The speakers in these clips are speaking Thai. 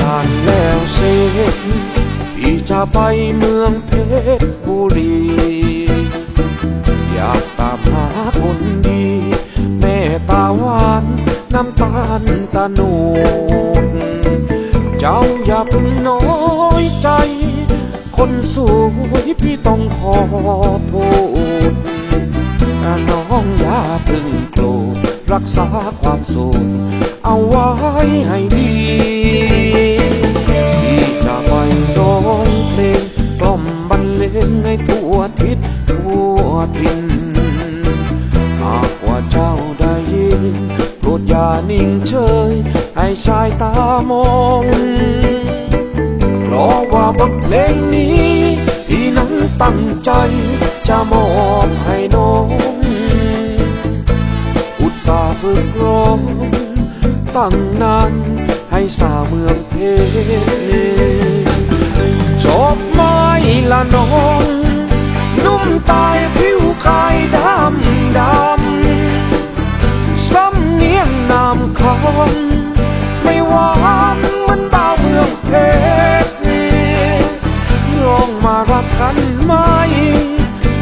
การแล้วเสร็จพี่จะไปเมืองเพชรบุรี อยากตามหาคนดี แม่ตาหวานน้ำตาลตาหนูดเจ้าอย่าเพึ่งน้อยใจ คนสวยพี่ต้องขอโทษน้องอย่าเพึ่งโกรธรักษาความโสดเอาไว้ให้ดี นิ่งเฉย ให้ชายตามองเพราะว่าบทเพลงนี้พี่นั้นตั้งใจจะมอบให้น้อง อุตส่าห์ฝึกร้องตั้งนานให้สาวเมืองเพชรจบไม้ละน้อง นุ่มตายผิามคำไม่หวานเหมือนดาวเมืองเพชรลองมารักกันไหม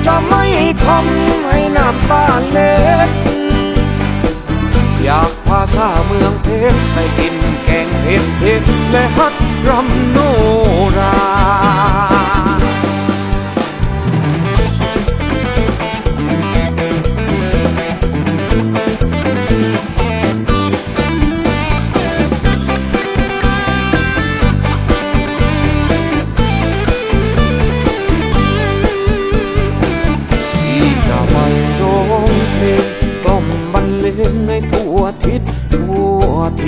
จะไม่ทำให้น้ำตาเล็ดอยากพาสาวเมืองเพชรไปกินแกงเผ็ดเผ็ดและฮัก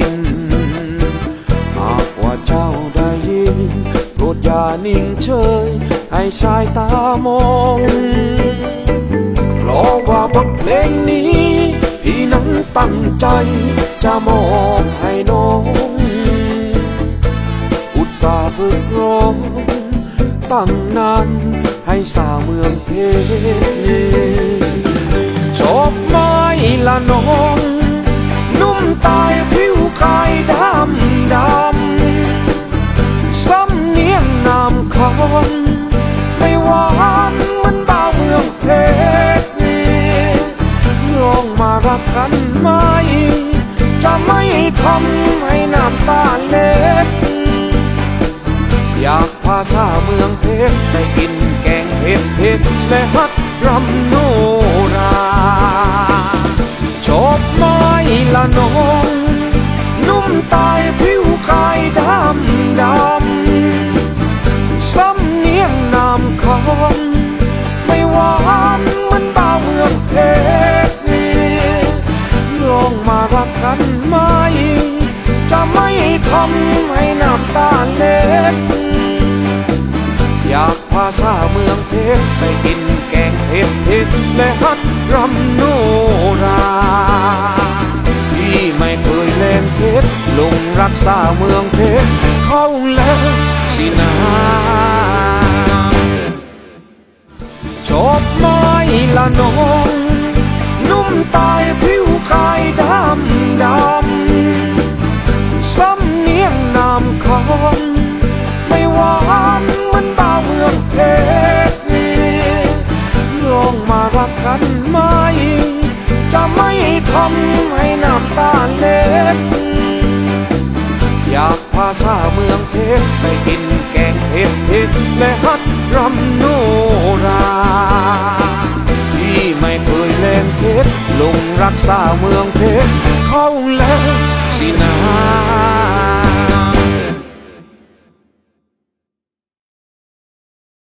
ิน หากว่าเจ้าได้ยินโปรดอย่านิ่งเฉย ให้ชายตามองเพราะว่าบทเพลงนี้ พี่นั้นตั้งใจจะมอบให้น้อง อุตส่าห์ฝึกร้องตั้งนานให้สาวเมืองเพชรจบ ทำให้น้ำตาเล็ดอยากพาซาเมืองเพชรไปกินแกงเผ็ดเผ็ดและฮัดรำโนราชบไม้ละนอง นุ่มตายผิากพาสาวเมืองเพชรไปกินแกงเผ็ดเผ็ดและฮัดรำโนราพี่ไม่เคยแลงเพชรลงรักสาวเมืองเพชรเข้าแล้วสินาชอบไม้ละนองนุ่มตายผิวกายดำดำสำเนียงนามคำ ไหมจะไม่ทำให้น้ำตาเล็ดอยากพาสาวเมืองเพชรไปกินแกงเผ็ดเผ็ดและฮัดรำโนราพี่ไม่เคยแลงเพชรลงรักสาวเมืองเพชรเข้าแล้วสินา